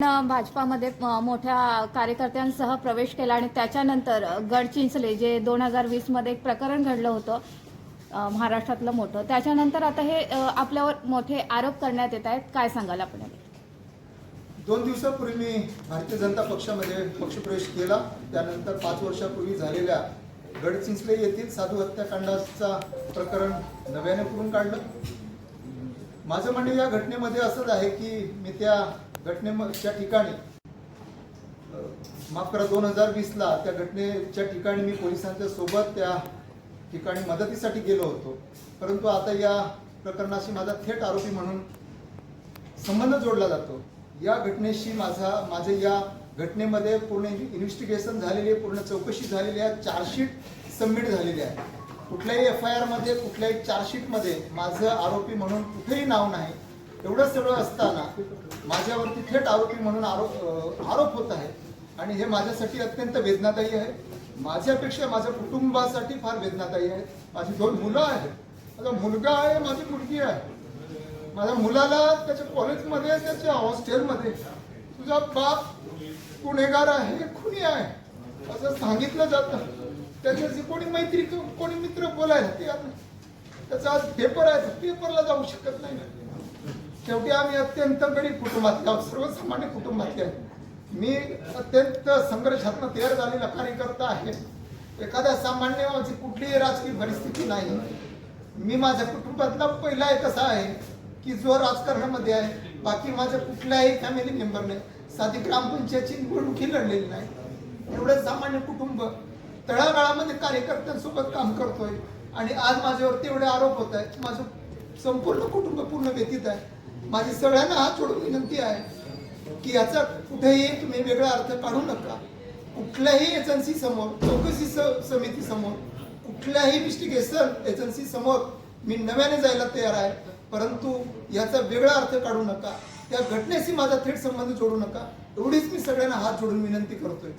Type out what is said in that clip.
भाजपामध्ये मोठ्या कार्यकर्त्यांसह प्रवेश केला आणि त्याच्यानंतर गडचिंचले जे दोन हजार वीसमध्ये एक प्रकरण घडलं होतं महाराष्ट्रातलं मोठं त्याच्यानंतर आता हे आपल्यावर मोठे आरोप करण्यात येत आहेत. काय सांगाल आपण दोन दिवसापूर्वी मी भारतीय जनता पक्षामध्ये पक्षप्रवेश केला. त्यानंतर पाच वर्षापूर्वी झालेल्या गडचिंचले येथील साधू हत्याकांडाचा प्रकरण नव्याने करून काढलं. माझं म्हणणं या घटनेमध्ये असंच आहे की मी त्या घटनेच्या ठिकाणी माफ करा दोन हजार वीसला त्या घटनेच्या ठिकाणी मी पोलिसांच्या सोबत त्या ठिकाणी मदतीसाठी गेलो होतो. परंतु आता या प्रकरणाशी माझा थेट आरोपी म्हणून संबंध जोडला जातो. या घटनेशी माझा माझे या घटनेमध्ये पूर्ण इन्व्हेस्टिगेशन झालेली आहे पूर्ण चौकशी झालेली आहे चार्जशीट सबमिट झालेली आहे. कुठल्याही एफ आय आरमध्ये कुठल्याही चार्जशीटमध्ये माझं आरोपी म्हणून कुठेही नाव नाही. एवढं सगळं असताना माझ्यावरती थेट आरोपी म्हणून आरोप आरोप होत आहे. आणि हे माझ्यासाठी अत्यंत वेदनादायी आहे. माझ्यापेक्षा माझ्या कुटुंबासाठी फार वेदनादायी आहे. माझी दोन मुलं आहेत. माझा मुलगा आहे माझी मुलगी आहे. माझ्या मुलाला त्याच्या कॉलेजमध्ये त्याच्या हॉस्टेलमध्ये तुझा बाप गुन्हेगार आहे खुनी आहे असं सांगितलं जातं. त्याच्याशी कोणी मैत्री कोणी मित्र बोलायला ते आता त्याचा आज पेपर आहे पेपरला जाऊ शकत नाही. शेवटी आम्ही अत्यंत गरीब कुटुंबातले आहोत सर्वसामान्य कुटुंबातले आहे मी अत्यंत संघर्षातनं तयार झालेला कार्यकर्ता आहे. एखाद्या सामान्य माझी कुठलीही राजकीय परिस्थिती नाही. मी माझ्या कुटुंबातला पहिला एक असा आहे की जो राजकारणामध्ये आहे बाकी माझ्या कुठल्याही फॅमिली मेंबरने साधी ग्रामपंचायतची निवडणुकी लढलेली नाही. एवढं सामान्य कुटुंब तळागाळामध्ये कार्यकर्त्यांसोबत काम करतोय. आणि आज माझ्यावर तेवढे आरोप होत आहेत माझं संपूर्ण कुटुंब पूर्ण व्यतीत आहे. माझी सगळ्यांना हात जोडून विनंती आहे की याचा कुठेही तुम्ही वेगळा अर्थ काढू नका. कुठल्याही एजन्सी समोर चौकशी स- समिती समोर कुठल्याही इन्व्हेस्टिगेशन एजन्सी समोर मी नव्याने जायला तयार आहे. परंतु याचा वेगळा अर्थ काढू नका. त्या घटनेशी माझा थेट संबंध जोडू नका. एवढीच मी सगळ्यांना हात जोडून विनंती करतोय.